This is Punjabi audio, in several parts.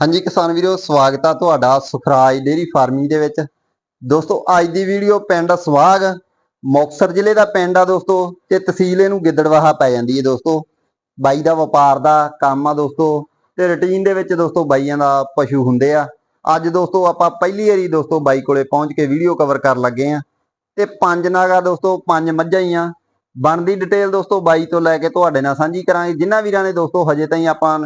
ਹਾਂਜੀ ਕਿਸਾਨ ਵੀਰੋ, ਸਵਾਗਤ ਆ ਤੁਹਾਡਾ ਸੁਖਰਾਜ ਡੇਰੀ ਫਾਰਮਿੰਗ ਦੇ ਵਿੱਚ। ਦੋਸਤੋ, ਅੱਜ ਦੀ ਵੀਡੀਓ ਪਿੰਡ ਸਵਾਗ ਮੁਕਤਸਰ ਜ਼ਿਲ੍ਹੇ ਦਾ ਪਿੰਡ ਆ ਦੋਸਤੋ, ਤੇ ਤਹਿਸੀਲ ਇਹਨੂੰ ਗਿੱਦੜਵਾਹਾ ਪੈ ਜਾਂਦੀ ਹੈ ਦੋਸਤੋ। ਬਾਈ ਦਾ ਵਪਾਰ ਦਾ ਕੰਮ ਆ ਦੋਸਤੋ, ਤੇ ਰੁਟੀਨ ਦੇ ਵਿੱਚ ਦੋਸਤੋ ਬਾਈਆਂ ਦਾ ਪਸ਼ੂ ਹੁੰਦੇ ਆ। ਅੱਜ ਦੋਸਤੋ ਆਪਾਂ ਪਹਿਲੀ ਵਾਰੀ ਦੋਸਤੋ ਬਾਈ ਕੋਲੇ ਪਹੁੰਚ ਕੇ ਵੀਡੀਓ ਕਵਰ ਕਰਨ ਲੱਗੇ ਆ। ਤੇ ਪੰਜ ਨਾਗਾ ਦੋਸਤੋ, ਪੰਜ ਮੱਝਾਂ ਹੀ ਆ। ਬਣਦੀ ਡਿਟੇਲ ਦੋਸਤੋ ਬਾਈ ਤੋਂ ਲੈ ਕੇ ਤੁਹਾਡੇ ਨਾਲ ਸਾਂਝੀ ਕਰਾਂਗੇ। ਜਿਨ੍ਹਾਂ ਵੀਰਾਂ ਨੇ ਦੋਸਤੋ ਹਜੇ ਤਾਈਂ ਆਪਾਂ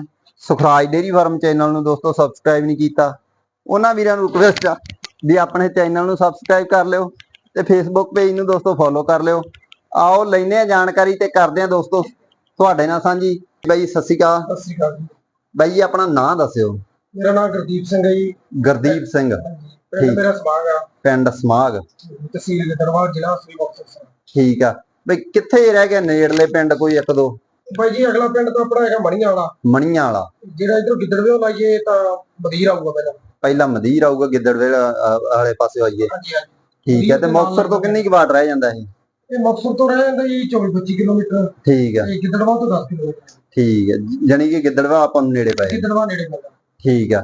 ਸੁਖਰਾਜ ਡੇਰੀ ਫਾਰਮ ਚੈਨਲ ਨੂੰ ਦੋਸਤੋ ਸਬਸਕ੍ਰਾਈਬ ਨਹੀਂ ਕੀਤਾ ਉਹਨਾਂ ਵੀਰਾਂ ਨੂੰ ਰਿਕਵੈਸਟ ਆ ਵੀ ਆਪਣੇ ਚੈਨਲ ਨੂੰ ਸਬਸਕ੍ਰਾਈਬ ਕਰ ਲਿਓ ਤੇ ਫੇਸਬੁੱਕ ਪੇਜ ਨੂੰ ਦੋਸਤੋ ਫੋਲੋ ਕਰ ਲਿਓ। ਆਓ ਲੈਨੇ ਆ ਜਾਣਕਾਰੀ ਤੇ ਕਰਦੇ ਆ ਦੋਸਤੋ ਤੁਹਾਡੇ ਨਾਲ ਸਾਂਝੀ। ਬਾਈ ਸਤਿ ਸ਼੍ਰੀ ਅਕਾਲ। ਸਤਿ ਸ਼੍ਰੀ ਅਕਾਲ ਜੀ। ਬਾਈ ਜੀ ਆਪਣਾ ਨਾਂ ਦੱਸਿਓ। ਮੇਰਾ ਨਾਮ ਗੁਰਦੀਪ ਸਿੰਘ ਹੈ ਜੀ। ਗੁਰਦੀਪ ਸਿੰਘ। ਪਿੰਡ ਠੀਕ। ਮੇਰਾ ਸਮਾਗ ਆ। ਪਿੰਡ ਸਮਾਗ। ਤਹਿਸੀਲ ਗਦਰਵਾਲ ਜ਼ਿਲ੍ਹਾ ਸ੍ਰੀ ਮੁਕਤਸਰ। ਠੀਕ ਆ। ਬਈ ਕਿੱਥੇ ਰਹਿ ਗਿਆ ਨੇੜਲੇ ਪਿੰਡ ਕੋਈ ਇੱਕ ਦੋ? ਬਾਈ ਜੀ ਅਗਲਾ ਪਿੰਡ ਤਾਂ ਆਪਣਾ ਹੈਗਾ ਮਣੀਆਂ ਵਾਲਾ। ਮਣੀਆਂ ਵਾਲਾ। ਜਿਹੜਾ ਇਧਰ ਗਿੱਦੜਵੇ ਲਾਈਏ ਤਾਂ ਬਦੀਰ ਆਊਗਾ ਪਹਿਲਾਂ। ਪਹਿਲਾਂ ਮਦੀਰ ਆਊਗਾ ਗਿੱਦੜਵੇ ਵਾਲੇ ਪਾਸੇ ਆਈਏ। ਹਾਂਜੀ ਹਾਂਜੀ। ਠੀਕ ਹੈ ਤੇ ਮੁਕਤਸਰ ਤੋਂ ਕਿੰਨੀ ਕੁ ਵਾਟ ਰਹਿ ਜਾਂਦਾ ਇਹ? ਇਹ ਮੁਕਤਸਰ ਤੋਂ ਰਹਿ ਜਾਂਦਾ ਜੀ 24 25 ਕਿਲੋਮੀਟਰ। ਠੀਕ ਆ ਤੇ ਗਿੱਦੜਵਾ ਤੋਂ 10 ਕਿਲੋਮੀਟਰ। ਠੀਕ ਹੈ ਜਾਨੀ ਕਿ ਗਿੱਦੜਵਾ ਆਪਾਂ ਨੂੰ ਨੇੜੇ ਪਏ ਗਿੱਦੜਵਾ ਨੇੜੇ ਪੈਂਦਾ ਠੀਕ ਆ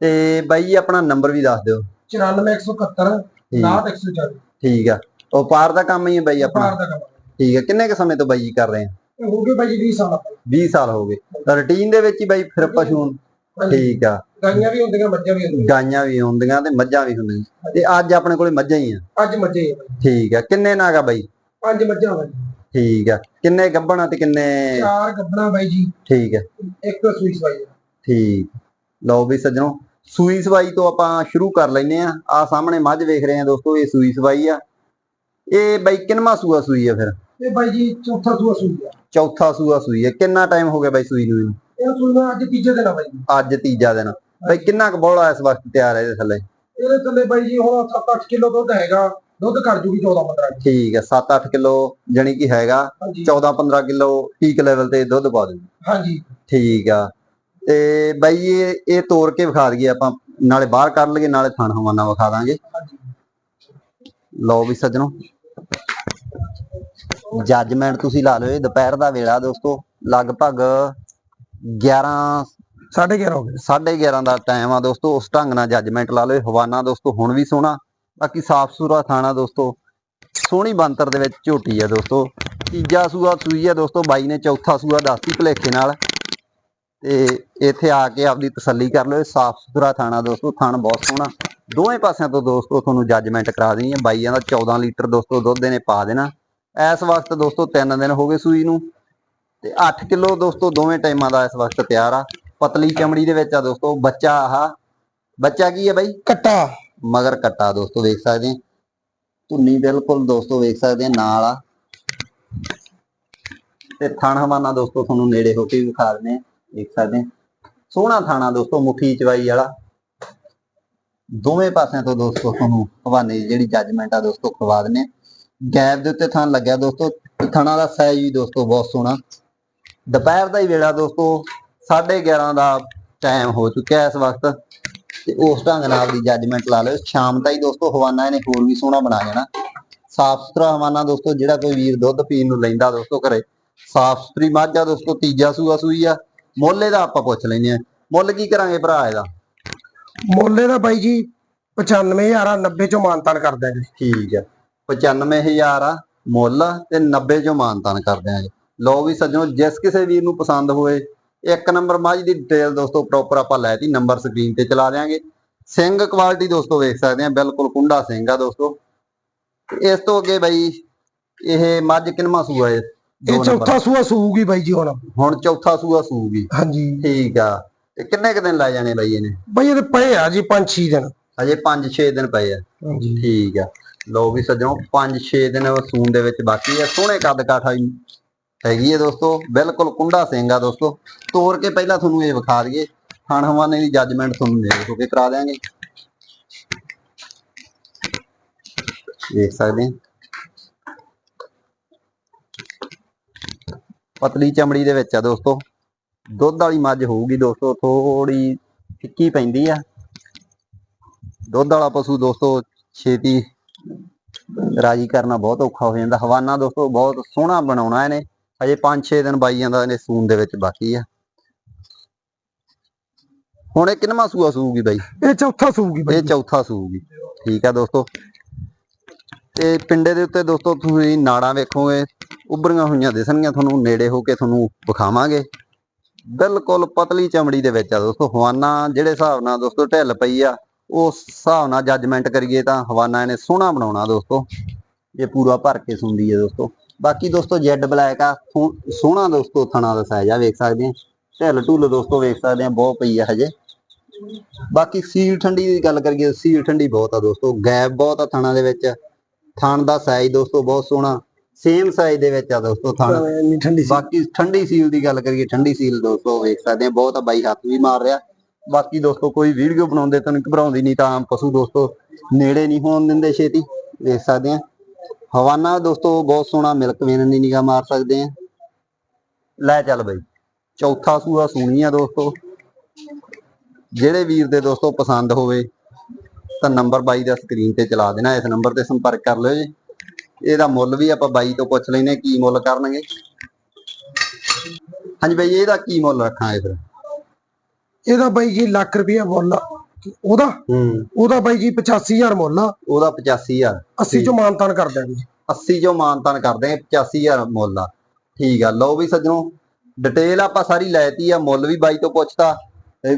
ਤੇ ਬਾਈ ਜੀ ਆਪਣਾ ਨੰਬਰ ਵੀ ਦੱਸ ਦਿਓ। 94171 ਠੀਕ। 6140 ਠੀਕ ਆ ਵਪਾਰ ਦਾ ਕੰਮ ਹੀ ਹੈ ਬਾਈ ਆਪਣਾ। ਪਾਰ ਦਾ ਕੰਮ। ਠੀਕ ਹੈ ਕਿੰਨੇ ਕ ਸਮੇਂ ਤੋਂ ਬਾਈ ਜੀ ਕਰ ਰਹੇ ਆ? ਇਹ ਹੋ ਗਏ ਬਾਈ ਜੀ 20 ਸਾਲ ਆਪਾਂ 20 ਸਾਲ ਹੋ ਗਏ। ਰੁਟੀਨ ਦੇ ਵਿੱਚ ਹੀ ਬਾਈ ਫਿਰ ਪਸ਼ੂ ਠੀਕ ਆ। ਗਾਈਆਂ ਵੀ ਹੁੰਦੀਆਂ ਮੱਝਾਂ ਵੀ ਹੁੰਦੀਆਂ। ਗਾਈਆਂ ਵੀ ਹੁੰਦੀਆਂ ਤੇ ਮੱਝਾਂ ਵੀ ਹੁੰਦੀਆਂ। ਤੇ ਅੱਜ ਆਪਣੇ ਕੋਲੇ ਮੱਝਾਂ ਹੀ ਆ। ਅੱਜ ਮੱਝੇ ਆ ਬਾਈ। ਠੀਕ ਆ। ਕਿੰਨੇ ਨਾਗਾ ਬਾਈ? ਪੰਜ ਮੱਝਾਂ ਬਾਈ। ਠੀਕ ਆ। ਕਿੰਨੇ ਗੱਭਣਾ ਤੇ ਕਿੰਨੇ? ਚਾਰ ਗੱਬਣਾ ਬਾਈ ਜੀ। ਠੀਕ ਹੈ ਇੱਕ ਸੂਈ ਸਵਾਈ ਆ। ਠੀਕ। ਲਓ ਵੀ ਸੱਜਣੋ ਸੂਈ ਸਵਾਈ ਤੋਂ ਆਪਾਂ ਸ਼ੁਰੂ ਕਰ ਲੈਨੇ ਆ। ਆ ਸਾਹਮਣੇ ਮੱਝ ਵੇਖ ਰਹੇ ਆ ਦੋਸਤੋ ਇਹ ਸੂਈ ਸਵਾਈ ਆ। ਇਹ ਬਾਈ ਕਿੰਨਵਾਂ ਸੂਆ ਸੂਈ ਆ ਫਿਰ? ਇਹ ਬਾਈ ਜੀ ਚੌਥਾ ਸੂਆ ਸੂਈ ਆ। ਚੌਥਾ ਸੂਆ ਸੂਈ ਆ ਕਿੰਨਾ ਟਾਈਮ ਹੋ ਗਿਆ ਬਾਈ ਸੂਈ ਨੂੰ? ਇਹਨੂੰ? ਇਹ ਸੂਈ ਦਾ ਅੱਜ ਤੀਜੇ ਦਿਨ ਆ ਬਾਈ। ਜੀ। ਅੱਜ ਤੀਜਾ ਦਿਨ। ਬਾਈ ਕਿੰਨਾ ਕੁ ਬੋਲਾ ਇਸ ਵਕਤ ਤਿਆਰ ਹੈ ਇਹਦੇ ਥੱਲੇ? ਇਹਦੇ ਥੱਲੇ ਬਾਈ ਜੀ ਹੁਣ 7-8 ਕਿਲੋ ਦੁੱਧ ਹੈਗਾ। ਦੁੱਧ ਕਰ ਜੂਗੀ 14-15 ਠੀਕ ਹੈ 7-8 ਕਿਲੋ ਜਾਨੀ ਕਿ ਹੈਗਾ। ਹਾਂਜੀ। 14-15 ਕਿਲੋ ਪੀਕ ਲੈਵਲ ਤੇ ਦੁੱਧ ਪਾ ਦਿੰਦੇ ਹਾਂਜੀ। ਠੀਕ ਆ। ਤੇ ਬਾਈ ਇਹ ਇਹ ਤੋੜ ਕੇ ਵਿਖਾ ਦਈਏ ਆਪਾਂ। ਨਾਲੇ ਬਾਹਰ ਕੱਢ ਲਈਏ ਨਾਲੇ ਥਣ ਹਵਾਨਾ ਵਿਖਾ ਦਾਂਗੇ। ਹਾਂਜੀ। ਲਓ ਵੀ ਸੱਜਣੋ। ਜੱਜਮੈਂਟ ਤੁਸੀਂ ਲਾ ਲਓ ਇਹ ਦੁਪਹਿਰ ਦਾ ਵੇਲਾ ਦੋਸਤੋ ਲਗਭਗ 11 11.5 ਹੋ ਗਏ। 11:30 ਦਾ ਟਾਈਮ ਆ ਦੋਸਤੋ ਉਸ ਢੰਗ ਨਾਲ ਜੱਜਮੈਂਟ ਲਾ ਲਓ। ਹਵਾਨਾ ਦੋਸਤੋ ਹੁਣ ਵੀ ਸੋਹਣਾ। ਬਾਕੀ ਸਾਫ਼ ਸੁਥਰਾ ਥਾਣਾ ਦੋਸਤੋ ਸੋਹਣੀ ਬੰਤਰ ਦੇ ਵਿੱਚ ਝੋਟੀ ਆ ਦੋਸਤੋ। ਤੀਜਾ ਸੂਆ ਸੂਈ ਆ ਦੋਸਤੋ ਬਾਈ ਨੇ ਚੌਥਾ ਸੂਆ ਦੱਸਤੀ ਭਲੇਖੇ ਨਾਲ। ਤੇ ਇੱਥੇ ਆ ਕੇ ਆਪਦੀ ਤਸੱਲੀ ਕਰ ਲਓ। ਸਾਫ਼ ਸੁਥਰਾ ਥਾਣਾ ਦੋਸਤੋ ਥਣ ਬਹੁਤ ਸੋਹਣਾ। ਦੋਵੇਂ ਪਾਸਿਆਂ ਤੋਂ ਦੋਸਤੋ ਤੁਹਾਨੂੰ ਜੱਜਮੈਂਟ ਕਰਾ ਦੇਣੀ ਹੈ ਬਾਈਆਂ ਦਾ 14 ਲੀਟਰ ਦੋਸਤੋ ਦੁੱਧ ਇਹਨੇ ਪਾ ਦੇਣਾ। ਇਸ ਵਕਤ ਦੋਸਤੋ 3 ਦਿਨ ਹੋ ਗਏ ਸੂਈ ਨੂੰ ਤੇ 8 ਕਿਲੋ ਦੋਸਤੋ ਦੋਵੇਂ ਟਾਈਮਾਂ ਦਾ ਇਸ ਵਕਤ ਤਿਆਰ ਆ। ਪਤਲੀ ਚਮੜੀ ਦੇ ਵਿੱਚ ਆ ਦੋਸਤੋ ਬੱਚਾ ਆਹ। ਬੱਚਾ ਕੀ ਹੈ ਬਾਈ? ਕੱਟਾ। ਮਗਰ ਕੱਟਾ ਦੋਸਤੋ ਵੇਖ ਸਕਦੇ ਆ। ਧੁੰਨੀ ਬਿਲਕੁਲ ਦੋਸਤੋ ਵੇਖ ਸਕਦੇ ਆ ਨਾਲ ਆ। ਤੇ ਥਣ ਹਵਾਨਾ ਦੋਸਤੋ ਤੁਹਾਨੂੰ ਨੇੜੇ ਹੋ ਕੇ ਵੀ ਵਿਖਾ ਦਿੰਦੇ ਆ ਦੇਖ ਸਕਦੇ ਆ। ਸੋਹਣਾ ਥਾਣਾ ਦੋਸਤੋ ਮੁੱਠੀ ਚਵਾਈ ਵਾਲਾ। ਦੋਵੇਂ ਪਾਸਿਆਂ ਤੋਂ ਦੋਸਤੋ ਤੁਹਾਨੂੰ ਹਵਾਨੇ ਦੀ ਜਿਹੜੀ ਜੱਜਮੈਂਟ ਆ ਦੋਸਤੋ ਕਰਵਾ ਦਿੰਦੇ ਆ। ਗੈਪ ਦੇ ਉੱਤੇ ਥਣ ਲੱਗਿਆ ਦੋਸਤੋ ਥਣਾ ਦਾ ਸਾਈਜ਼ ਵੀ ਦੋਸਤੋ ਬਹੁਤ ਸੋਹਣਾ। ਦੁਪਹਿਰ ਦਾ ਹੀ ਵੇਲਾ ਦੋਸਤੋ 11:30 ਦਾ ਟਾਈਮ ਹੋ ਚੁੱਕਿਆ ਇਸ ਵਕਤ। ਤੇ ਉਸ ਢੰਗ ਨਾਲ ਦੀ ਜੱਜਮੈਂਟ ਲਾ ਲਿਓ। ਸ਼ਾਮ ਤਾਈ ਦੋਸਤੋ ਹਵਾਨਾ ਇਹਨੇ ਹੋਰ ਵੀ ਸੋਹਣਾ ਬਣਾ ਜਾਣਾ ਸਾਫ਼ ਸੁਥਰਾ ਹਵਾਨਾ ਦੋਸਤੋ ਜਿਹੜਾ ਕੋਈ ਵੀਰ ਦੁੱਧ ਪੀਣ ਨੂੰ ਲੈਂਦਾ ਦੋਸਤੋ ਘਰੇ ਸਾਫ਼ ਸੁਥਰੀ ਮੱਝ ਦੋਸਤੋ ਤੀਜਾ ਸੂਆ ਸੂਈ ਆ। ਮੁੱਲ ਇਹਦਾ ਆਪਾਂ ਪੁੱਛ ਲੈਨੇ ਆ ਮੁੱਲ ਕੀ ਕਰਾਂਗੇ ਭਰਾ ਇਹਦਾ? ਮੋਲੇ ਦਾ ਬਾਈ ਜੀ 95000 ਆ 90 ਚੋਂ ਮਾਨਤਾਨ ਕਰ ਦਾਂਗੇ ਠੀਕ ਆ। 95000 ਆ ਮੁੱਲ ਤੇ 90 ਚੋਂ ਮਾਨਤਾਨ ਕਰ ਦਿਆਂਗੇ ਲਓ ਵੀ ਸੱਜਣੋ ਜਿਸ ਕਿਸੇ ਵੀਰ ਨੂੰ ਪਸੰਦ ਹੋਏ ਇੱਕ ਨੰਬਰ ਮੱਝ ਦੀ ਡਿਟੇਲ ਦੋਸਤੋ ਪ੍ਰੋਪਰ ਆਪਾਂ ਲੈਤੀ ਨੰਬਰ ਸਕਰੀਨ ਤੇ ਚਲਾ ਦਿਆਂਗੇ। ਸਿੰਘ ਕੁਆਲਿਟੀ ਦੋਸਤੋ ਵੇਖ ਸਕਦੇ ਆ ਬਿਲਕੁਲ ਕੁੰਡਾ ਸਿੰਘ ਆ ਦੋਸਤੋ। ਇਸ ਤੋਂ ਅੱਗੇ ਬਾਈ ਇਹ ਮੱਝ ਕਿੰਨਵਾਂ ਸੂਆ ਹੈ? ਇਹ। ਚੌਥਾ ਸੂਆ ਸੂਗੀ ਬਾਈ ਜੀ ਹੁਣ। ਹੁਣ ਚੌਥਾ ਸੂਆ ਸੂਗੀ। ਹਾਂਜੀ। ਠੀਕ ਆ। ਤੇ ਕਿੰਨੇ ਕੁ ਦਿਨ ਲੈ ਜਾਣੇ ਬਾਈ ਇਹਨੇ? ਬਾਈ ਇਹਦੇ ਪਏ ਆ ਜੀ 5-6 ਦਿਨ। ਅਜੇ 5-6 ਦਿਨ ਪਏ ਆ। ਹਾਂਜੀ। ਠੀਕ ਆ। ਲਓ ਵੀ ਸੱਜਣੋ 5-6 ਦਿਨ ਸੂਨ ਦੇ ਵਿੱਚ ਬਾਕੀ ਹੈ। ਸੋਹਣੇ ਕੱਦ ਕਾਠਾ ਹੈਗੀ ਹੈ ਦੋਸਤੋ, ਬਿਲਕੁਲ ਕੁੰਡਾ ਸਿੰਘ ਆ ਦੋਸਤੋ। ਤੋੜ ਕੇ ਪਹਿਲਾਂ ਤੁਹਾਨੂੰ ਇਹ ਵਿਖਾ ਦਈਏ। ਖਾਣ ਹਵਾਨੇ ਦੀ ਜੱਜਮੈਂਟ ਤੁਹਾਨੂੰ ਨੇੜੇ ਹੋ ਕੇ ਕਰਾ ਦਿਆਂਗੇ। ਦੇਖ ਸਕਦੇ ਪਤਲੀ ਚਮੜੀ ਦੇ ਵਿੱਚ ਆ ਦੋਸਤੋ। ਦੁੱਧ ਵਾਲੀ ਮੱਝ ਹੋਊਗੀ ਦੋਸਤੋ ਥੋੜੀ ਫਿੱਕੀ ਪੈਂਦੀ ਆ। ਦੁੱਧ ਵਾਲਾ ਪਸ਼ੂ ਦੋਸਤੋ, ਛੇਤੀ ਰਾਜੀ ਕਰਨਾ ਬਹੁਤ ਔਖਾ ਹੋ ਜਾਂਦਾ। ਹਵਾਨਾ ਦੋਸਤੋ ਬਹੁਤ ਸੋਹਣਾ ਬਣਾਉਣਾ ਇਹਨੇ। ਅਜੇ 5-6 ਦਿਨ ਬਾਈ ਜਾਂਦਾ ਇਹਨੇ ਸੂਨ ਦੇ ਵਿੱਚ ਬਾਕੀ ਆ। ਹੁਣ ਇਹ ਕਿੰਨਵਾਂ ਸੂਆ ਸੂਗੀ ਬਾਈ? ਇਹ ਚੌਥਾ ਸੂਗੀ ਬਾਈ। ਇਹ ਚੌਥਾ ਸੂਗੀ ਠੀਕ ਆ ਦੋਸਤੋ। ਤੇ ਪਿੰਡੇ ਦੇ ਉੱਤੇ ਦੋਸਤੋ ਤੁਸੀਂ ਨਾੜਾਂ ਵੇਖੋਗੇ ਉੱਭਰੀਆਂ ਹੋਈਆਂ ਦਿਸਣਗੀਆਂ ਤੁਹਾਨੂੰ ਨੇੜੇ ਹੋ ਕੇ ਤੁਹਾਨੂੰ ਵਿਖਾਵਾਂਗੇ। ਬਿਲਕੁਲ ਪਤਲੀ ਚਮੜੀ ਦੇ ਵਿੱਚ ਆ ਦੋਸਤੋ। ਹਵਾਨਾ ਜਿਹੜੇ ਹਿਸਾਬ ਨਾਲ ਦੋਸਤੋ ਢਿੱਲ ਪਈ ਆ ਉਸ ਹਿਸਾਬ ਨਾਲ ਜੱਜਮੈਂਟ ਕਰੀਏ ਤਾਂ ਹਵਾਨਾ ਇਹਨੇ ਸੋਹਣਾ ਬਣਾਉਣਾ ਦੋਸਤੋ। ਇਹ ਪੂਰਾ ਭਰ ਕੇ ਸੁੰਦੀ ਹੈ ਦੋਸਤੋ। ਬਾਕੀ ਦੋਸਤੋ ਜੈਡ ਬਲੈਕ ਆ ਸੋਹਣਾ ਦੋਸਤੋ ਥਣਾ ਦਾ ਸਾਈਜ਼ ਆ ਵੇਖ ਸਕਦੇ ਆ ਢਿੱਲ ਢੁੱਲ ਦੋਸਤੋ ਵੇਖ ਸਕਦੇ ਆ ਬਹੁਤ ਪਈ ਆ ਹਜੇ। ਬਾਕੀ ਸੀਲ ਠੰਡੀ ਦੀ ਗੱਲ ਕਰੀਏ ਸੀਲ ਠੰਡੀ ਬਹੁਤ ਆ ਦੋਸਤੋ। ਗੈਪ ਬਹੁਤ ਆ ਥਣਾ ਦੇ ਵਿੱਚ। ਥਣ ਦਾ ਸਾਈਜ਼ ਦੋਸਤੋ ਬਹੁਤ ਸੋਹਣਾ। ਸੇਮ ਸਾਈਜ਼ ਦੇ ਵਿੱਚ ਆ ਦੋਸਤੋ ਥਣ। ਬਾਕੀ ਠੰਡੀ ਸੀਲ ਦੀ ਗੱਲ ਕਰੀਏ ਠੰਡੀ ਸੀਲ ਦੋਸਤੋ ਵੇਖ ਸਕਦੇ ਆ ਬਹੁਤ ਆ ਬਾਈ ਹੱਥ ਵੀ ਮਾਰ ਰਿਹਾ। ਬਾਕੀ ਦੋਸਤੋ, ਕੋਈ ਵੀਡੀਓ ਬਣਾਉਂਦੇ ਤਾਂ ਘਬਰਾਉਂਦੀ ਨਹੀਂ ਤਾਂ ਪਸ਼ੂ ਦੋਸਤੋ ਨੇੜੇ ਨਹੀਂ ਹੋਣ ਦਿੰਦੇ ਛੇਤੀ ਵੇਖ ਸਕਦੇ ਆ ਹਵਾਨਾ ਦੋਸਤੋ, ਬਹੁਤ ਸੋਹਣਾ ਮਿਲਕ ਵੇਨ ਦੀ ਨਿਗਾਹ ਮਾਰ ਸਕਦੇ ਆ ਲੈ ਚੱਲ ਬਈ, ਚੌਥਾ ਸੂਆ ਸੂਣੀ ਆ ਦੋਸਤੋ। ਜਿਹੜੇ ਵੀਰ ਦੇ ਦੋਸਤੋ ਪਸੰਦ ਹੋਵੇ, ਤਾਂ ਨੰਬਰ ਬਾਈ ਦਾ ਸਕਰੀਨ ਤੇ ਚਲਾ ਦੇਣਾ, ਇਸ ਨੰਬਰ ਤੇ ਸੰਪਰਕ ਕਰ ਲਿਓ ਜੀ। ਇਹਦਾ ਮੁੱਲ ਵੀ ਆਪਾਂ ਬਾਈ ਤੋਂ ਪੁੱਛ ਲੈਨੇ ਕੀ ਮੁੱਲ ਕਰਨਗੇ। ਹਾਂਜੀ ਬਾਈ, ਇਹਦਾ ਕੀ ਮੁੱਲ ਰੱਖਾਂਗੇ ਫਿਰ? ਇਹਦਾ ਬਾਈ ਜੀ ਲੱਖ ਰੁਪਇਆ ਮੁੱਲ ਆ। ਉਹਦਾ? ਹੂੰ। ਉਹਦਾ ਬਾਈ ਜੀ 85000 ਮੁੱਲ ਆ। ਉਹਦਾ 85000 80 ਚੋਂ ਮਾਨਤਾਨ ਕਰ ਦਾਂਗੇ 80 ਜੋ ਮਾਨਤਾਨ ਕਰਦੇ ਆ 85000 ਮੁੱਲ ਆ। ਠੀਕ ਆ ਲਓ ਵੀ ਸੱਜਣੋ ਡਿਟੇਲ ਆਪਾਂ ਸਾਰੀ ਲੈਤੀ ਆ ਮੁੱਲ ਵੀ ਬਾਈ ਤੋਂ ਪੁੱਛਤਾ। ਤੇ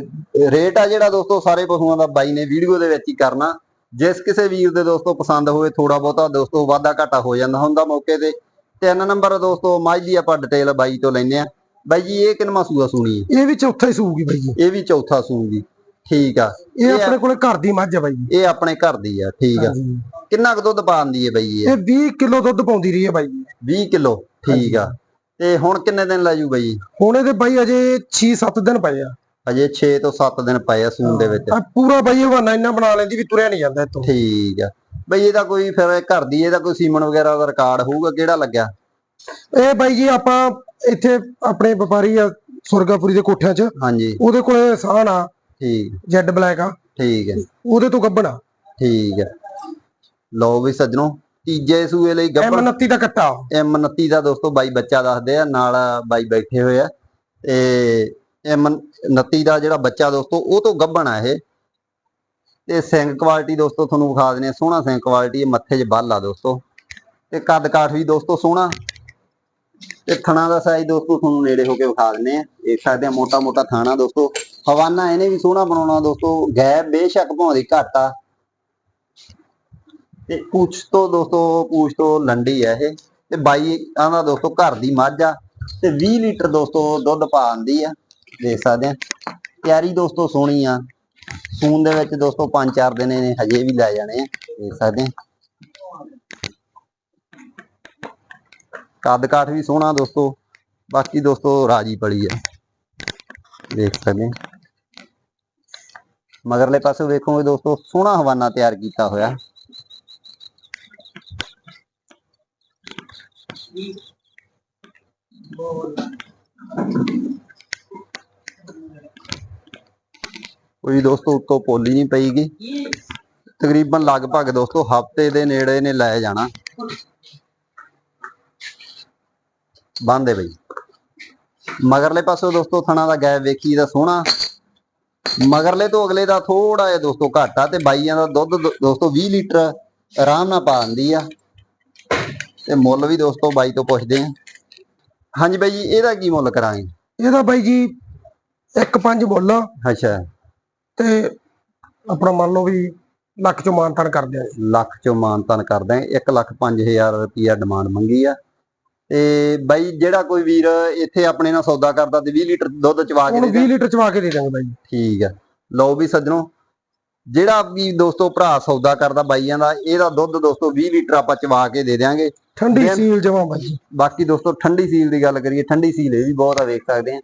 ਰੇਟ ਆ ਜਿਹੜਾ ਦੋਸਤੋ ਸਾਰੇ ਪਸ਼ੂਆਂ ਦਾ ਬਾਈ ਨੇ ਵੀਡੀਓ ਦੇ ਵਿੱਚ ਹੀ ਕਰਨਾ। ਜਿਸ ਕਿਸੇ ਵੀਰ ਦੇ ਦੋਸਤੋ ਪਸੰਦ ਹੋਵੇ ਥੋੜਾ ਬਹੁਤਾ ਦੋਸਤੋ ਵਾਧਾ ਘਾਟਾ ਹੋ ਜਾਂਦਾ ਹੁੰਦਾ ਮੌਕੇ ਤੇ। ਤਿੰਨ ਨੰਬਰ ਦੋਸਤੋ ਮਾਝ ਦੀ ਆਪਾਂ ਡਿਟੇਲ ਬਾਈ ਤੋਂ ਲੈਨੇ ਆ। ਬਾਈ ਜੀ ਇਹ ਕਿੰਨਵਾਂ ਸੂਆ ਸੁਣੀ ਹੈ? ਇਹ ਵੀ ਚੌਥਾ ਹੀ ਸੂਗੀ ਬਾਈ ਜੀ। ਇਹ ਵੀ ਚੌਥਾ ਸੂਗੀ। ਠੀਕ ਆ। ਇਹ ਇਹ ਆਪਣੇ ਕੋਲੇ ਘਰ ਦੀ ਮੱਝ ਆ ਬਾਈ ਜੀ। ਇਹ ਆਪਣੇ ਘਰ ਦੀ ਆ ਠੀਕ ਆ। ਕਿੰਨਾ ਕੁ ਦੁੱਧ ਪਾਉਂਦੀ ਹੈ ਬਈ ਇਹ? ਇਹ 20 ਕਿਲੋ ਦੁੱਧ ਪਾਉਂਦੀ ਰਹੀ ਹੈ ਬਾਈ ਜੀ। 20 ਕਿਲੋ ਠੀਕ ਆ। ਤੇ ਹੁਣ ਕਿੰਨੇ ਦਿਨ ਲੈ ਜੂ ਬਈ? ਹੁਣ ਇਹਦੇ ਬਾਈ ਅਜੇ 6-7 ਦਿਨ ਪਏ ਆ। ਅਜੇ 6 ਤੋਂ 7 ਦਿਨ ਪਏ ਆ ਸੂਨ ਦੇ ਵਿੱਚ। ਪੂਰਾ ਬਾਈ ਹਵਾਨਾ ਇੰਨਾ ਬਣਾ ਲੈਂਦੀ ਵੀ ਤੁਰਿਆ ਨਹੀਂ ਜਾਂਦਾ ਇੱਥੋਂ। ਠੀਕ ਆ। ਬਈ ਇਹਦਾ ਕੋਈ ਫਿਰ ਘਰ ਦੀ ਇਹਦਾ ਕੋਈ ਸੀਮਨ ਵਗੈਰਾ ਦਾ ਰਿਕਾਰਡ ਹੋਊਗਾ? ਕਿਹੜਾ ਲੱਗਿਆ? ਇਹ ਬਾਈ ਜੀ ਆਪਾਂ ਇੱਥੇ ਆਪਣੇ ਵਪਾਰੀ ਆ ਸੁਰਗਾਪੁਰੀ ਦੇ ਕੋਠਿਆਂ 'ਚ। ਹਾਂਜੀ। ਉਹਦੇ ਕੋਲੇ ਸਾਨ ਆ। ਠੀਕ। ਜੈਡ ਬਲੈਕ ਆ। ਠੀਕ ਹੈ। ਉਹਦੇ ਤੋਂ ਗੱਬਣਾ ਠੀਕ ਹੈ। ਲਓ ਵੀ ਸੱਜਣੋ ਤੀਜੇ ਸੂਏ ਲਈ ਗੱਭਣ M29 ਦਾ ਕੱਟਾ। M29 ਦਾ ਦੋਸਤੋ ਬਾਈ ਬੱਚਾ ਦੱਸਦੇ ਆ ਨਾਲ ਬਾਈ ਬੈਠੇ ਹੋਏ ਆ। ਤੇ M29 ਦਾ ਜਿਹੜਾ ਬੱਚਾ ਦੋਸਤੋ ਉਹ ਤੋਂ ਗੱਭਣ ਆ ਇਹ। ਤੇ ਸਿੰਘ ਕੁਆਲਿਟੀ ਦੋਸਤੋ ਤੁਹਾਨੂੰ ਵਿਖਾ ਆ। ਸੋਹਣਾ ਸਿੰਘ ਕੁਆਲਿਟੀ ਮੱਥੇ 'ਚ ਬੱਲ ਆ ਦੋਸਤੋ। ਤੇ ਕੱਦ ਕਾਠ ਵੀ ਦੋਸਤੋ ਸੋਹਣਾ। ਤੇ ਥਣਾ ਦਾ ਸਾਈਜ਼ ਦੋਸਤੋ ਤੁਹਾਨੂੰ ਨੇੜੇ ਹੋ ਕੇ ਵਿਖਾ ਦਿੰਦੇ ਆ। ਦੇਖ ਸਕਦੇ ਆ ਮੋਟਾ ਮੋਟਾ ਥਾਣਾ ਦੋਸਤੋ। ਹਵਾਨਾ ਇਹਨੇ ਵੀ ਸੋਹਣਾ ਬਣਾਉਣਾ ਦੋਸਤੋ। ਗੈਪ ਬੇਸ਼ੱਕ ਭਾਉਂਦੀ ਘੱਟ ਆ। ਤੇ ਪੂਛ ਤੋਂ ਦੋਸਤੋ ਪੂਛ ਤੋਂ ਲੰਡੀ ਆ ਇਹ। ਤੇ ਬਾਈ ਆਂਦਾ ਦੋਸਤੋ ਘਰ ਦੀ ਮੱਝ ਆ। ਤੇ 20 ਲੀਟਰ ਦੋਸਤੋ ਦੁੱਧ ਪਾ ਆਂਦੀ ਆ। ਦੇਖ ਸਕਦੇ ਆ। ਤਿਆਰੀ ਦੋਸਤੋ ਸੋਹਣੀ ਆ। ਸੂਨ ਦੇ ਵਿੱਚ ਦੋਸਤੋ 5-4 ਦਿਨ ਇਹਨੇ ਹਜੇ ਵੀ ਲੈ ਜਾਣੇ ਆ। ਦੇਖ ਸਕਦੇ ਆ। ਕੱਦ ਕਾਠ ਵੀ ਸੋਹਣਾ ਦੋਸਤੋ, ਬਾਕੀ ਦੋਸਤੋ ਰਾਜੀ ਪਲੀ ਹੈ। ਦੇਖ ਸਕਦੇ ਮਗਰਲੇ ਪਾਸੇ ਵੇਖੋਗੇ ਦੋਸਤੋ, ਸੋਹਣਾ ਹਵਾਨਾ ਤਿਆਰ ਕੀਤਾ ਹੋਇਆ। ਕੋਈ ਦੋਸਤੋ ਉੱਤੋਂ ਪੋਲੀ ਨਹੀਂ ਪਈਗੀ। ਤਕਰੀਬਨ ਲਗਭਗ ਦੋਸਤੋ ਹਫ਼ਤੇ ਦੇ ਨੇੜੇ ਨੇ ਲੈ ਜਾਣਾ। ਬੰਦੇ ਬਈ। ਮਗਰਲੇ ਪਾਸੋਂ ਦੋਸਤੋ ਥਣਾ ਦਾ ਗੈਪ ਵੇਖੀ ਦਾ ਸੋਹਣਾ। ਮਗਰਲੇ ਤੋਂ ਅਗਲੇ ਦਾ ਥੋੜਾ ਜਿਹਾ ਦੋਸਤੋ ਘੱਟ ਆ ਤੇ ਬਾਈਆਂ ਦਾ ਦੁੱਧ ਦੋਸਤੋ 20 ਲੀਟਰ ਆਰਾਮ ਨਾਲ ਪਾ ਦਿੰਦੀ ਆ। ਤੇ ਮੁੱਲ ਵੀ ਦੋਸਤੋ ਬਾਈ ਤੋਂ ਪੁੱਛਦੇ ਆ। ਹਾਂਜੀ ਬਾਈ ਜੀ ਇਹਦਾ ਕੀ ਮੁੱਲ ਕਰਾਂਗੇ? ਇਹਦਾ ਬਾਈ ਜੀ 1.5 ਮੁੱਲ ਆ। ਅੱਛਾ। ਤੇ ਆਪਣਾ ਮੰਨ ਲਓ ਵੀ ਲੱਖ ਚੋਂ ਮਾਨਤਾਨ ਕਰ ਦਿਆਂਗੇ ਲੱਖ ਚੋਂ ਮਾਨਤਨ ਕਰਦੇ ਆ। 1 ਲੱਖ 5000 ਰੁਪਿਆ ਡਿਮਾਂਡ ਮੰਗੀ ਆ। ਤੇ ਬਾਈ ਜਿਹੜਾ ਕੋਈ ਵੀਰ ਇੱਥੇ ਆਪਣੇ ਨਾਲ ਸੌਦਾ ਕਰਦਾ ਤੇ 20 ਲੀਟਰ ਦੁੱਧ ਚਵਾ ਕੇ ਦੇ 20 ਲੀਟਰ ਚਵਾ ਕੇ ਦੇ ਦਾਂਗੇ ਬਾਈ। ਠੀਕ ਆ। ਲਓ ਵੀ ਸੱਜਣੋ ਜਿਹੜਾ ਵੀ ਦੋਸਤੋ ਭਰਾ ਸੌਦਾ ਕਰਦਾ ਬਾਈਆਂ ਦਾ ਇਹਦਾ ਦੁੱਧ ਦੋਸਤੋ 20 ਲੀਟਰ ਆਪਾਂ ਚਵਾ ਕੇ ਦੇ ਦਿਆਂਗੇ। ਠੰਡੀ ਸੀਲ ਜਮਾ ਬਾਈ। ਬਾਕੀ ਦੋਸਤੋ ਠੰਡੀ ਸੀਲ ਦੀ ਗੱਲ ਕਰੀਏ ਠੰਡੀ ਸੀਲ ਇਹ ਵੀ ਬਹੁਤ ਆ ਵੇਖ ਸਕਦੇ ਆ।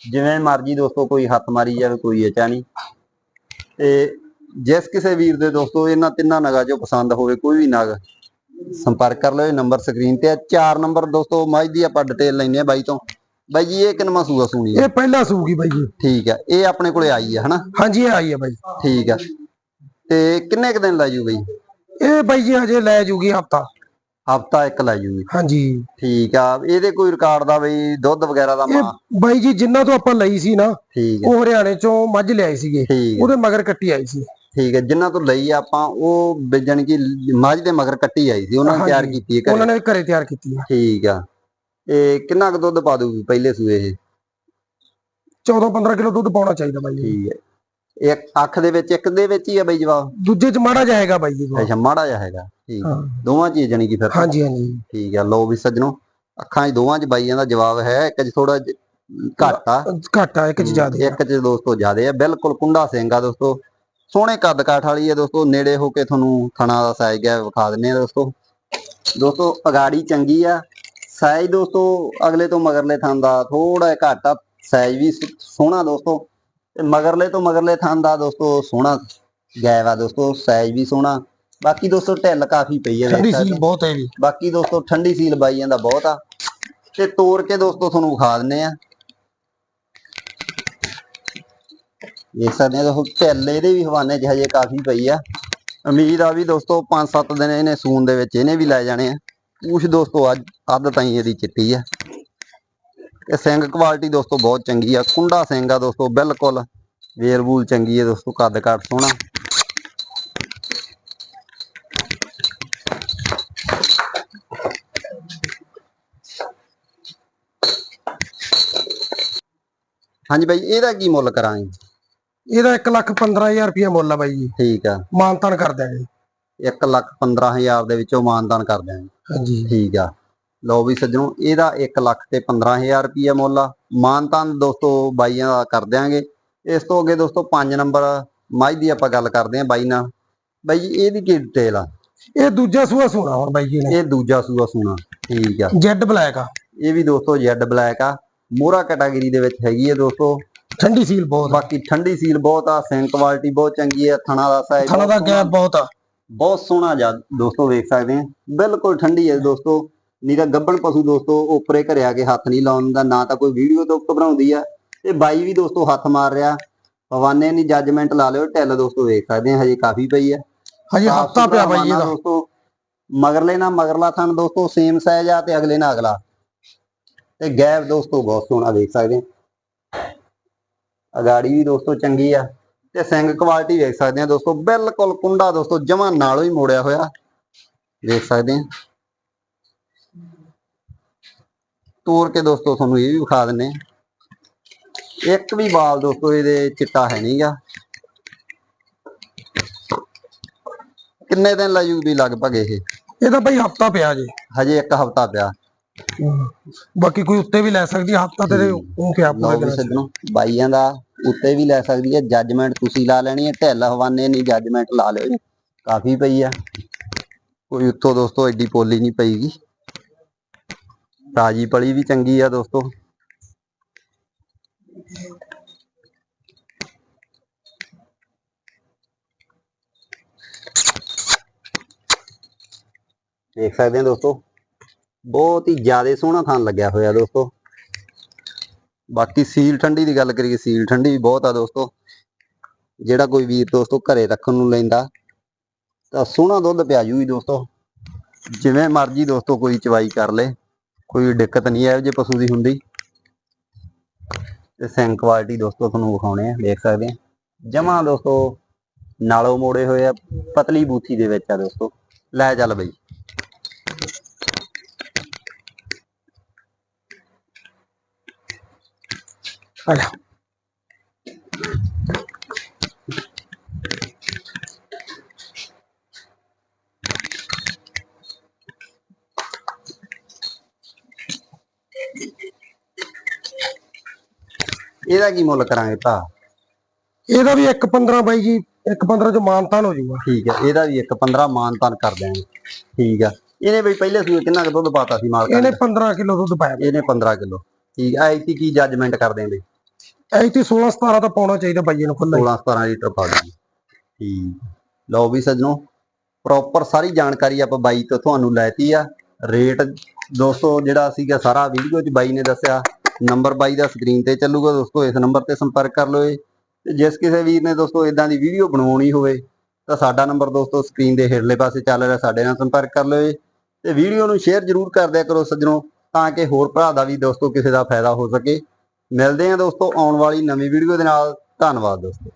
ਜਿਵੇਂ ਮਰਜ਼ੀ ਦੋਸਤੋ ਕੋਈ ਹੱਥ ਮਾਰੀ ਜਾਵੇ ਕੋਈ ਅਚਾ ਨਹੀਂ। ਤੇ ਜਿਸ ਕਿਸੇ ਵੀਰ ਦੇ ਦੋਸਤੋ ਇਹਨਾਂ ਤਿੰਨਾਂ ਨਗਾਂ ਚੋਂ ਪਸੰਦ ਹੋਵੇ ਕੋਈ ਵੀ ਨਗ ਸੰਪਰਕ ਕਰ ਲਓ ਇਹ ਨੰਬਰ ਸਕਰੀਨ ਤੇ ਆ। ਚਾਰ ਨੰਬਰ ਦੋਸਤੋ ਮਾਝ ਦੀ ਆਪਾਂ ਡਿਟੇਲ ਲੈਣੇ ਆ ਬਾਈ ਤੋਂ। ਬਾਈ ਜੀ ਇਹ ਕਿੰਨਵਾਂ ਸੂਆ ਸੂਣੀ ਆ? ਇਹ ਪਹਿਲਾ ਸੂਗੀ ਬਾਈ ਜੀ। ਠੀਕ ਆ ਇਹ ਆਪਣੇ ਕੋਲੇ ਆਈ ਆ ਹਨਾ? ਹਾਂਜੀ ਇਹ ਆਈ ਹੈ ਬਾਈ। ਠੀਕ ਆ। ਤੇ ਕਿੰਨੇ ਕ ਦਿਨ ਲੈ ਜੂ ਬਈ ਇਹ ਬਾਈ ਜੀ ਹਜੇ ਲੈ ਜੂਗੀ ਹਫਤਾ। ਹਫਤਾ ਇੱਕ ਲੈ ਜੂਗੀ। ਹਾਂਜੀ। ਠੀਕ ਆ ਇਹਦੇ ਕੋਈ ਰਿਕਾਰਡ ਦਾ ਬਈ ਦੁੱਧ ਵਗੈਰਾ ਦਾ ਮਾਂ? ਬਾਈ ਜੀ ਜਿੰਨਾ ਤੋਂ ਆਪਾਂ ਲਈ ਸੀ ਨਾ ਉਹ ਹਰਿਆਣੇ ਚੋਂ ਮੱਝ ਲਿਆਏ ਸੀਗੇ। ਉਹਦੇ ਮਗਰ ਕੱਟੀ ਆਈ ਸੀ। ਠੀਕ ਹੈ ਜਿਨ੍ਹਾਂ ਤੋਂ ਲਈ ਆਪਾਂ ਉਹ ਜਾਨੀ ਕਿ ਮੱਝ ਦੇ ਮਗਰ ਕੱਟੀ ਆਈ ਸੀ ਉਹਨਾਂ ਨੇ ਤਿਆਰ। ਕੀਤੀ ਹੈ ਉਹਨਾਂ ਨੇ ਘਰੇ ਤਿਆਰ ਕੀਤੀ ਹੈ। ਠੀਕ ਆ। ਇਹ ਕਿੰਨਾ ਕੁ ਦੁੱਧ ਪਾ ਦੂਗੀ ਪਹਿਲੇ ਸੂਏ ਇਹ? 14 15 ਕਿਲੋ ਦੁੱਧ ਪਾਉਣਾ ਚਾਹੀਦਾ ਬਾਈ ਠੀਕ ਹੈ। ਇੱਕ ਅੱਖ ਦੇ ਵਿੱਚ ਇੱਕ ਦੇ ਵਿੱਚ ਹੀ ਆ ਬਈ ਜਵਾਬ? ਦੂਜੇ ਚ ਮਾੜਾ ਜਾਏਗਾ ਬਾਈ ਜੀ ਅੱਛਾ ਮਾੜਾ ਜਿਹਾ ਹੈਗਾ। ਠੀਕ ਦੋਵਾਂ ਚ ਜਾਨੀ ਕਿ ਫਿਰ। ਹਾਂਜੀ ਹਾਂਜੀ। ਠੀਕ ਆ ਲੋ ਵੀ ਸੱਜਣੋ ਅੱਖਾਂ 'ਚ ਦੋਵਾਂ 'ਚ ਬਾਈਆਂ ਦਾ ਜਵਾਬ ਹੈ ਇੱਕ 'ਚ ਥੋੜਾ ਘੱਟ ਆ। ਘੱਟ ਆ ਇੱਕ ਚ ਜ਼ਿਆਦਾ ਇੱਕ 'ਚ ਦੋਸਤੋ ਜ਼ਿਆਦੇ ਆ। ਬਿਲਕੁਲ ਕੁੰਡਾ ਸਿੰਘ ਆ ਦੋਸਤੋ। ਸੋਹਣੇ ਕੱਦ ਕਾਠ ਵਾਲੀ ਆ ਦੋਸਤੋ ਨੇੜੇ ਹੋ ਕੇ ਤੁਹਾਨੂੰ ਥਣਾ ਦਾ ਸਾਈਜ਼ ਗਿਆ ਵਿਖਾ ਦਿੰਨੇ ਆ ਦੋਸਤੋ। ਦੋਸਤੋ ਅਗਾੜੀ ਚੰਗੀ ਆ। ਸਾਈਜ਼ ਦੋਸਤੋ ਅਗਲੇ ਤੋਂ ਮਗਰਲੇ ਥਣ ਦਾ ਥੋੜਾ ਜਿਹਾ ਘੱਟ ਆ। ਸਾਈਜ਼ ਵੀ ਸੋਹਣਾ ਦੋਸਤੋ। ਤੇ ਮਗਰਲੇ ਤੋਂ ਮਗਰਲੇ ਥਣ ਦਾ ਦੋਸਤੋ ਸੋਹਣਾ ਗੈਪ ਆ ਦੋਸਤੋ ਸਾਈਜ਼ ਵੀ ਸੋਹਣਾ। ਬਾਕੀ ਦੋਸਤੋ ਢਿੱਲ ਕਾਫੀ ਪਈ ਆ ਠੰਡੀ ਵੇਖ ਸਕਦੇ ਸੀ ਬਹੁਤ ਹੈ ਵੀ ਬਾਕੀ ਦੋਸਤੋ ਠੰਡੀ ਸੀਲ ਬਾਈਆਂ ਦਾ ਬਹੁਤ ਆ। ਤੇ ਤੋੜ ਕੇ ਦੋਸਤੋ ਤੁਹਾਨੂੰ ਵਿਖਾ ਦਿੰਨੇ ਆ ਦੇਖ ਸਕਦੇ ਆ ਦੋਸਤੋ ਢਿੱਲ ਦੇ ਵੀ ਹਵਾਨੇ 'ਚ ਹਜੇ ਕਾਫੀ ਪਈ ਆ। ਉਮੀਦ ਆ ਵੀ ਦੋਸਤੋ 5-7 ਦਿਨ ਇਹਨੇ ਸੂਨ ਦੇ ਵਿੱਚ ਇਹਨੇ ਵੀ ਲੈ ਜਾਣੇ ਆ। ਕੁਛ ਦੋਸਤੋ ਅੱਜ ਅੱਧ ਤਾਈਂ ਇਹਦੀ ਚਿੱਟੀ ਆ। ਇਹ ਸਿੰਘ ਕੁਆਲਿਟੀ ਦੋਸਤੋ ਬਹੁਤ ਚੰਗੀ ਆ। ਕੁੰਡਾ ਸਿੰਘ ਆ ਦੋਸਤੋ, ਬਿਲਕੁਲ। ਵੇਲ ਵੂਲ ਚੰਗੀ ਆ ਦੋਸਤੋ, ਕੱਦ ਕਾਠ ਸੋਹਣਾ। ਹਾਂਜੀ ਬਾਈ, ਇਹਦਾ ਕੀ ਮੁੱਲ ਕਰਾਂਗੇ ਇਹਦਾ 1 ਲੱਖ 15000 ਰੁਪਏ ਮੁੱਲ ਆ ਬਾਈ ਜੀ। ਠੀਕ ਆ। ਮਾਨਤਾਨ ਕਰ ਦਿਆਂਗੇ। 1 ਲੱਖ 15000 ਦੇ ਵਿੱਚੋਂ ਮਾਨਦਾਨ ਕਰ ਦਿਆਂਗੇ। ਹਾਂਜੀ। ਠੀਕ ਆ। ਲਓ ਵੀ ਸੱਜਣੋ ਇਹਦਾ 1 ਲੱਖ ਤੇ 15000 ਰੁਪਏ ਮੁੱਲ ਆ। ਮਾਨਤਾਨ ਦੋਸਤੋ ਬਾਈਆਂ ਦਾ ਕਰ ਦਿਆਂਗੇ। ਇਸ ਤੋਂ ਅੱਗੇ ਦੋਸਤੋ 5 ਨੰਬਰ ਮਾਈ ਦੀ ਆਪਾਂ ਗੱਲ ਕਰਦੇ ਆਂ ਬਾਈ ਨਾਲ। ਬਾਈ ਜੀ ਇਹਦੀ ਕੀ ਡਿਟੇਲ ਆ? ਇਹ ਦੂਜਾ ਸੂਆ ਸੋਣਾ ਹੁਣ ਬਾਈ ਜੀ ਨੇ। ਇਹ ਦੂਜਾ ਸੂਆ ਸੂਣਾ ਠੀਕ ਆ। ਜੈਡ ਬਲੈਕ ਆ। ਇਹ ਵੀ ਦੋਸਤੋ ਜੈਡ ਬਲੈਕ ਆ। ਮੋਹਰਾ ਕੈਟਾਗਰੀ ਦੇ ਵਿੱਚ ਹੈਗੀ ਹੈ ਦੋਸਤੋ। ਠੰਡੀ ਸੀਲ ਬਹੁਤ ਆ। ਬਾਕੀ ਠੰਡੀ ਸੀਲ ਬਹੁਤ ਆ ਸੈਂਕ ਕੁਆਲਿਟੀ ਬਹੁਤ ਚੰਗੀ ਹੈ ਥਣਾ ਦਾ ਸਾਈਜ਼ ਥਣਾ ਦਾ ਗੈਪ ਬਹੁਤ ਆ। ਬਹੁਤ ਸੋਹਣਾ ਜਾ ਦੋਸਤੋ ਵੇਖ ਸਕਦੇ ਆ। ਬਿਲਕੁਲ ਠੰਡੀ ਹੈ ਦੋਸਤੋ। ਨਹੀਂ ਤਾਂ ਗੱਬਣ ਪਸ਼ੂ ਦੋਸਤੋ ਉੱਪਰੇ ਘਰੇ ਆ ਕੇ ਹੱਥ ਨਹੀਂ ਲਾਉਣ ਦਾ ਨਾ ਤਾਂ ਕੋਈ ਵੀਡੀਓ ਤੋਂ ਘਬਰਾਉਂਦੀ ਆ। ਤੇ ਬਾਈ ਵੀ ਦੋਸਤੋ ਹੱਥ ਮਾਰ ਰਿਹਾ। ਹਵਾਨੇ ਨਹੀਂ ਜੱਜਮੈਂਟ ਲਾ ਲਿਓ ਢਿੱਲ ਦੋਸਤੋ ਵੇਖ ਸਕਦੇ ਆ ਹਜੇ ਕਾਫੀ ਪਈ ਆ। ਹਜੇ ਹਫਤਾ ਪਿਆ ਬਾਈ ਇਹਦਾ ਦੋਸਤੋ ਮਗਰਲੇ ਨਾਲ ਮਗਰਲਾ ਥਣ ਦੋਸਤੋ ਸੇਮ ਸਾਈਜ਼ ਆ ਤੇ ਅਗਲੇ ਨਾਲ ਅਗਲਾ। ਤੇ ਗੈਪ ਦੋਸਤੋ ਬਹੁਤ ਸੋਹਣਾ ਦੇਖ ਸਕਦੇ ਆ। ਅਗਾੜੀ ਵੀ ਦੋਸਤੋ ਚੰਗੀ ਆ। ਤੇ ਸਿੰਘ ਕੁਆਲਿਟੀ ਵੇਖ ਸਕਦੇ ਆ ਦੋਸਤੋ ਬਿਲਕੁਲ ਕੁੰਡਾ ਦੋਸਤੋ ਜਮਾ ਨਾਲੋਂ ਹੀ ਮੋੜਿਆ ਹੋਇਆ। ਦੇਖ ਸਕਦੇ ਆ। ਤੋੜ ਕੇ ਦੋਸਤੋ ਤੁਹਾਨੂੰ ਇਹ ਵੀ ਵਿਖਾ ਦਿੰਨੇ। ਇੱਕ ਵੀ ਵਾਲ ਦੋਸਤੋ ਇਹਦੇ ਚਿੱਟਾ ਹੈ ਨਹੀਂਗਾ ਕਿੰਨੇ ਦਿਨ ਲਾਜੂ ਵੀ ਲਗਭਗ ਇਹ? ਇਹਦਾ ਬਾਈ ਹਫਤਾ ਪਿਆ ਜੀ। ਹਜੇ ਇੱਕ ਹਫਤਾ ਪਿਆ। ਬਾਕੀ ਕੋਈ ਉੱਤੇ ਵੀ ਲੈ ਸਕਦੀ ਹਫਤਾ ਤੇ ਉਹ ਪੂਰਾ ਸੱਜਣੋ ਬਾਈਆਂ ਦਾ। ਉੱਤੇ ਵੀ ਲੈ ਸਕਦੀ ਹੈ ਜੱਜਮੈਂਟ ਤੁਸੀਂ ਲਾ ਲੈਣੀ ਹੈ, ਢਿੱਲ ਹਵਾਨੇ ਨਹੀਂ ਜੱਜਮੈਂਟ ਲਾ ਲਿਓ ਜੀ। ਕਾਫੀ ਪਈ ਆ। ਕੋਈ ਉੱਥੋਂ ਦੋਸਤੋ ਐਡੀ ਪੋਲੀ ਨਹੀਂ ਪਈਗੀ। ਤਾਜੀ ਪਲੀ ਵੀ ਚੰਗੀ ਆ ਦੋਸਤੋ। ਦੇਖ ਸਕਦੇ ਹੋ ਦੋਸਤੋ, ਬਹੁਤ ਹੀ ਜ਼ਿਆਦਾ ਸੋਹਣਾ ਥਾਂ ਲੱਗਿਆ ਹੋਇਆ ਦੋਸਤੋ। ਬਾਕੀ ਸੀਲ ਠੰਡੀ ਦੀ ਗੱਲ ਕਰੀਏ, ਸੀਲ ਠੰਡੀ ਵੀ ਬਹੁਤ ਆ ਦੋਸਤੋ। ਜਿਹੜਾ ਕੋਈ ਵੀਰ ਦੋਸਤੋ ਘਰੇ ਰੱਖਣ ਨੂੰ ਲੈਂਦਾ, ਤਾਂ ਸੋਹਣਾ ਦੁੱਧ ਪਿਆ ਜੂਗੀ ਦੋਸਤੋ। ਜਿਵੇਂ ਮਰਜ਼ੀ ਦੋਸਤੋ ਕੋਈ ਚਵਾਈ ਕਰ ਲੇ, ਕੋਈ ਦਿੱਕਤ ਨਹੀਂ ਇਹੋ ਜਿਹੇ ਪਸ਼ੂ ਦੀ ਹੁੰਦੀ। ਤੇ ਸਿੰਘ ਕੁਆਲਿਟੀ ਦੋਸਤੋ ਤੁਹਾਨੂੰ ਵਿਖਾਉਣੇ ਆ, ਦੇਖ ਸਕਦੇ ਆ। ਜਮਾ ਦੋਸਤੋ ਨਾਲੋਂ ਮੋੜੇ ਹੋਏ ਆ, ਪਤਲੀ ਬੂਥੀ ਦੇ ਵਿੱਚ ਆ ਦੋਸਤੋ। ਲੈ ਚੱਲ ਬਈ। ਆ ਜਾ। ਇਹਦਾ ਕੀ ਮੁੱਲ ਕਰਾਂਗੇ ਭਾ? ਇਹਦਾ ਵੀ 1.15 ਬਾਈ ਜੀ 1.15 ਚ ਮਾਨਤਾਨ ਹੋ ਜਾਊਗਾ। ਠੀਕ ਹੈ ਇਹਦਾ ਵੀ ਇੱਕ 15 ਮਾਨਤਾਨ ਕਰ ਦਿਆਂਗੇ। ਠੀਕ ਆ ਇਹਨੇ ਬਈ ਪਹਿਲੇ ਸੂਏ ਕਿੰਨਾ ਕੁ ਦੁੱਧ ਪਾਤਾ ਸੀ ਮਾਲਕਾਂ ਇਹਨੇ ਨੇ? 15 ਕਿਲੋ ਦੁੱਧ ਪਾਇਆ। ਇਹਨੇ 15 ਕਿਲੋ। ਠੀਕ ਆ ਐਤੀ ਕੀ ਜੱਜਮੈਂਟ ਕਰਦੇ ਆਂ ਬਈ ਐ 16 17 ਤਾਂ ਪਾਉਣਾ ਚਾਹੀਦਾ ਬਾਈ ਨੂੰ ਖੁੱਲਾ 16 17 ਲੀਟਰ ਪਾ ਦਾਂਗੇ ਠੀਕ। ਲਓ ਵੀ ਸੱਜਣੋ ਪ੍ਰੋਪਰ ਸਾਰੀ ਜਾਣਕਾਰੀ ਆਪਾਂ ਬਾਈ ਤੋਂ ਤੁਹਾਨੂੰ ਲੈਤੀ ਆ। ਰੇਟ ਦੋਸਤੋ ਜਿਹੜਾ ਸੀਗਾ ਸਾਰਾ ਵੀਡੀਓ 'ਚ ਬਾਈ ਨੇ ਦੱਸਿਆ। ਨੰਬਰ ਬਾਈ ਦਾ ਸਕਰੀਨ ਤੇ ਚੱਲੂਗਾ ਦੋਸਤੋ, ਇਸ ਨੰਬਰ ਤੇ ਸੰਪਰਕ ਕਰ ਲਓ ਤੇ ਜਿਸ ਕਿਸੇ ਵੀਰ ਨੇ ਦੋਸਤੋ ਇਦਾਂ ਦੀ ਵੀਡੀਓ ਬਣਾਉਣੀ ਹੋਵੇ, ਤਾਂ ਸਾਡਾ ਨੰਬਰ ਦੋਸਤੋ ਸਕਰੀਨ ਦੇ ਹੇਠਲੇ ਪਾਸੇ ਚੱਲ ਰਿਹਾ, ਸਾਡੇ ਨਾਲ ਸੰਪਰਕ ਕਰ ਲਓ ਤੇ ਵੀਡੀਓ ਨੂੰ ਸ਼ੇਅਰ ਜ਼ਰੂਰ ਕਰ ਦਿਆ ਕਰੋ ਸੱਜਣੋ, ਤਾਂ ਕਿ ਹੋਰ ਭਰਾ ਦਾ ਵੀ ਦੋਸਤੋ ਕਿਸੇ ਦਾ ਫਾਇਦਾ ਹੋ ਸਕੇ। ਮਿਲਦੇ ਹਾਂ ਦੋਸਤੋ ਆਉਣ ਵਾਲੀ ਨਵੀਂ ਵੀਡੀਓ ਦੇ ਨਾਲ। ਧੰਨਵਾਦ ਦੋਸਤੋ।